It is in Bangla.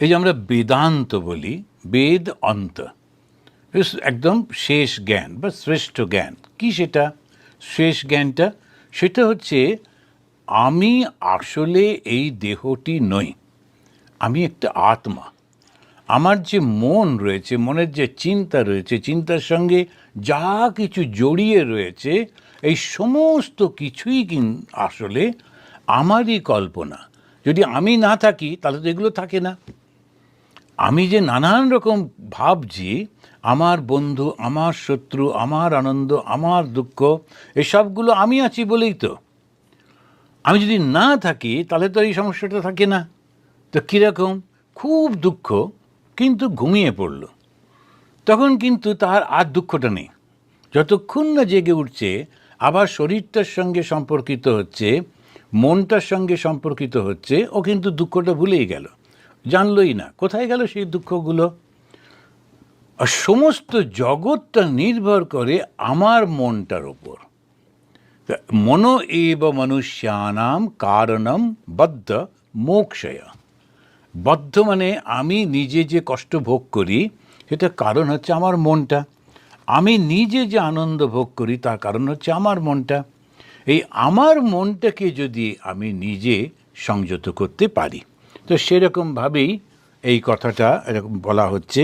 এই যে আমরা বেদান্ত বলি, বেদ অন্ত। একদম শেষ জ্ঞান বা শ্রেষ্ঠ জ্ঞান। কি সেটা? শেষ জ্ঞানটা, সেটা হচ্ছে আমি আসলে এই দেহটি নই। আমি একটা আত্মা। আমার যে মন রয়েছে, মনের যে চিন্তা রয়েছে, চিন্তার সঙ্গে যা কিছু জড়িয়ে রয়েছে, এই সমস্ত কিছুই কিন, আসলে আমারই কল্পনা। যদি আমি না থাকি, তাহলে তো এগুলো থাকে না। আমি যে নানান রকম ভাবছি, আমার বন্ধু, আমার শত্রু, আমার আনন্দ, আমার দুঃখ, এসবগুলো আমি আছি বলেই তো। আমি যদি না থাকি, তাহলে তো এই সমস্যাটা থাকে না। তো কীরকম? খুব দুঃখ, কিন্তু ঘুমিয়ে পড়ল। তখন কিন্তু তার আর দুঃখটা নেই। যতক্ষণ না জেগে উঠছে, আবার শরীরটার সঙ্গে সম্পর্কিত হচ্ছে, মনটার সঙ্গে সম্পর্কিত হচ্ছে, ও কিন্তু দুঃখটা ভুলেই গেল। জানলই না। কোথায় গেল সেই দুঃখগুলো? আর সমস্ত জগৎটা নির্ভর করে আমার মনটার ওপর। মনো এব মনুষ্যানাম কারণম বদ্ধ মোক্ষয়। বদ্ধ মানে আমি নিজে যে কষ্ট ভোগ করি সেটা কারণ হচ্ছে আমার মনটা। আমি নিজে যে আনন্দ ভোগ করি, তার কারণ হচ্ছে আমার মনটা। এই আমার মনটাকে যদি আমি নিজে সংযত করতে পারি। তো সেরকমভাবেই এই কথাটা এরকম বলা হচ্ছে।